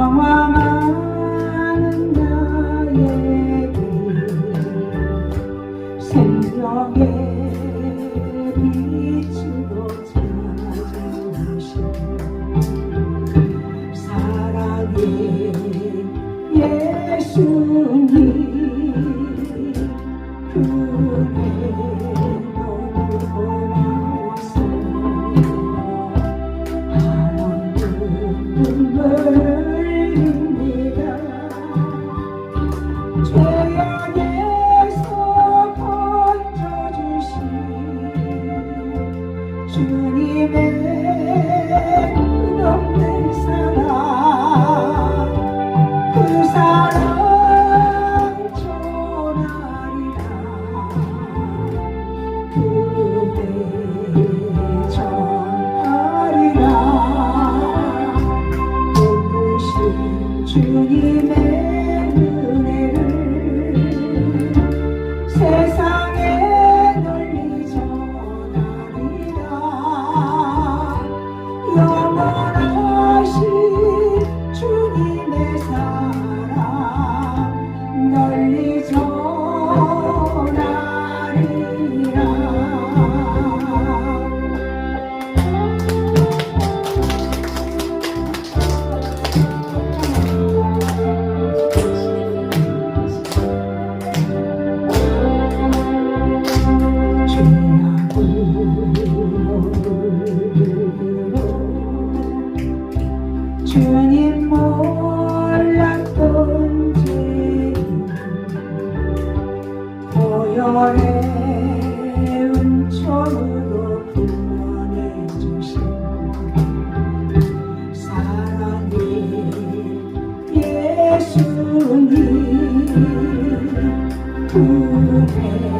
평화만은 나에게 생명의 빛으로 찾아오신 사랑의 这你 주님 몰랐던지 보혈의 은총으로 구원해주신 사랑이 예수님 은혜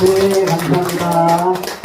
네, 감사합니다.